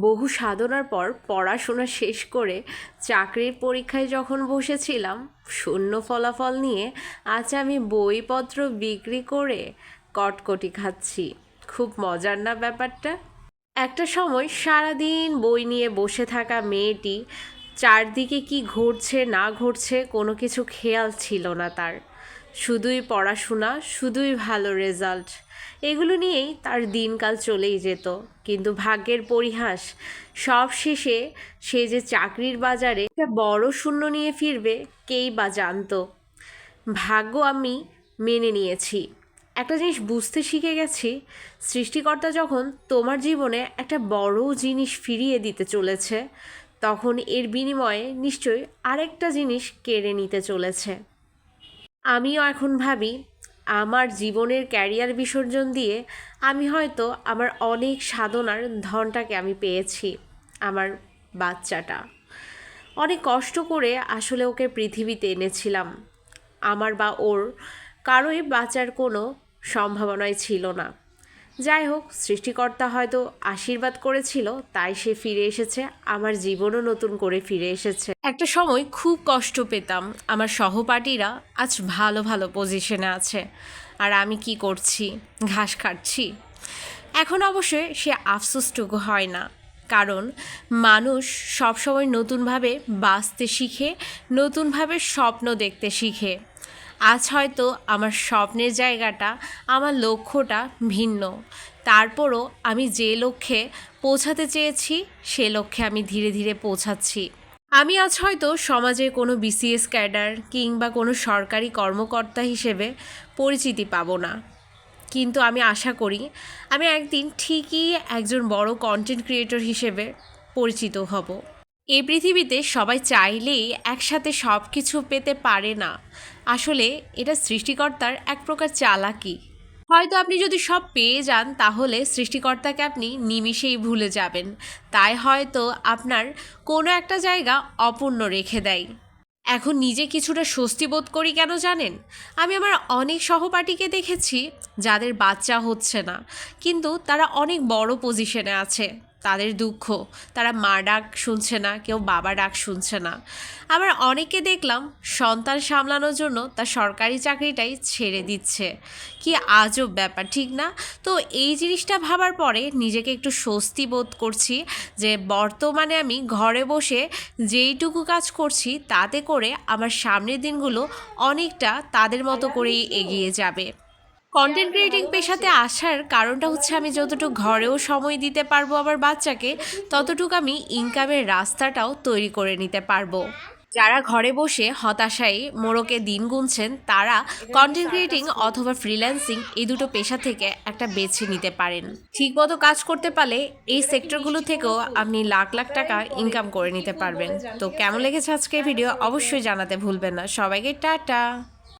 বহু সাধনার পর পড়াশোনা শেষ করে চাকরির পরীক্ষায় যখন বসেছিলাম, শূন্য ফলাফল নিয়ে আজ আমি বইপত্র বিক্রি করে কটকটি খাচ্ছি। খুব মজার না ব্যাপারটা? একটা সময় সারাদিন বই নিয়ে বসে থাকা মেয়েটি, চারদিকে কি ঘটছে না ঘটছে কোনো কিছু খেয়াল ছিল না তার। শুধুই পড়াশোনা, শুধুই ভালো রেজাল্ট এগুলো নিয়েই তার দিনকাল চলেই যেত। কিন্তু ভাগ্যের পরিহাস, সব শেষে সে যে চাকরির বাজারে একটা বড় শূন্য নিয়ে ফিরবে, কেই বা জানতো? ভাগ্য আমি মেনে নিয়েছি। একটা জিনিস বুঝতে শিখে গেছি, সৃষ্টিকর্তা যখন তোমার জীবনে একটা বড় জিনিস ফিরিয়ে দিতে চলেছে, তখন এর বিনিময়ে নিশ্চয়ই আরেকটা জিনিস কেড়ে নিতে চলেছে। আমিও এখন ভাবি, আমার জীবনের ক্যারিয়ার বিসর্জন দিয়ে আমি হয়তো আমার অনেক সাধনার ধনটাকে আমি পেয়েছি, আমার বাচ্চাটা। অনেক কষ্ট করে আসলে ওকে পৃথিবীতে এনেছিলাম। আমার বা ওর কারোই বাঁচার কোনো সম্ভাবনাই ছিল না। যাই হোক, সৃষ্টিকর্তা হয়তো আশীর্বাদ করেছিল, তাই সে ফিরে এসেছে, আমার জীবনও নতুন করে ফিরে এসেছে। একটা সময় খুব কষ্ট পেতাম, আমার সহপাঠীরা আজ ভালো ভালো পজিশনে আছে, আর আমি কি করছি, ঘাস কাটছি এখন অবশ্যই সে আফসোসটুকু হয় না, কারণ মানুষ সবসময় নতুনভাবে বাঁচতে শিখে, নতুনভাবে স্বপ্ন দেখতে শিখে। আজ হয়তো আমার স্বপ্নের জায়গাটা, আমার লক্ষ্যটা ভিন্ন। তারপরও আমি যে লক্ষ্যে পৌঁছাতে চেয়েছি, সে লক্ষ্যে আমি ধীরে ধীরে পৌঁছাচ্ছি। আমি আজ হয়তো সমাজে কোনো বিসিএস ক্যাডার কিংবা কোনো সরকারি কর্মকর্তা হিসেবে পরিচিতি পাব না। কিন্তু আমি আশা করি, আমি একদিন ঠিকই একজন বড় কন্টেন্ট ক্রিয়েটর হিসেবে পরিচিত হব। এই পৃথিবীতে সবাই চাইলেই একসাথে সব কিছু পেতে পারে না। আসলে এটা সৃষ্টিকর্তার এক প্রকার চালাকি। হয়তো আপনি যদি সব পেয়ে যান, তাহলে সৃষ্টিকর্তাকে আপনি নিমিষেই ভুলে যাবেন। তাই হয়তো আপনার কোনো একটা জায়গা অপূর্ণ রেখে দেয়। এখন নিজে কিছুটা স্বস্তি বোধ করি কেন জানেন? আমি আমার অনেক সহপাঠীকে দেখেছি, যাদের বাচ্চা হচ্ছে না, কিন্তু তারা অনেক বড় পজিশনে আছে। তাদের দুঃখ। তারা মা ডাক শুনছে না, কেউ বাবা ডাক শুনছে না। আবার অনেকে দেখলাম সন্তান সামলানোর জন্য তার সরকারি চাকরিটাই ছেড়ে দিচ্ছে। কি আজব ব্যাপার, ঠিক না? তো এই জিনিসটা ভাবার পরে নিজেকে একটু স্বস্তি বোধ করছি যে বর্তমানে আমি ঘরে বসে যেইটুকু কাজ করছি তাতে করে আমার সামনের দিনগুলো অনেকটা তাদের মতো করেই এগিয়ে যাবে। কন্টেন্ট ক্রিয়েটিং পেশাতে আসার কারণটা হচ্ছে আমি যতটুকু ঘরেও সময় দিতে পারব আমার বাচ্চাকে, ততটুকু আমি ইনকামের রাস্তাটাও তৈরি করে নিতে পারব। যারা ঘরে বসে হতাশায় মোড়কে দিন গুনছেন, তারা কন্টেন্ট ক্রিয়েটিং অথবা ফ্রিল্যান্সিং এই দুটো পেশা থেকে একটা বেছে নিতে পারেন। ঠিকমতো কাজ করতে পারলে এই সেক্টরগুলো থেকেও আপনি লাখ লাখ টাকা ইনকাম করে নিতে পারবেন। তো কেমন লেগেছে আজকের ভিডিও অবশ্যই জানাতে ভুলবেন না। সবাইকে টাটা!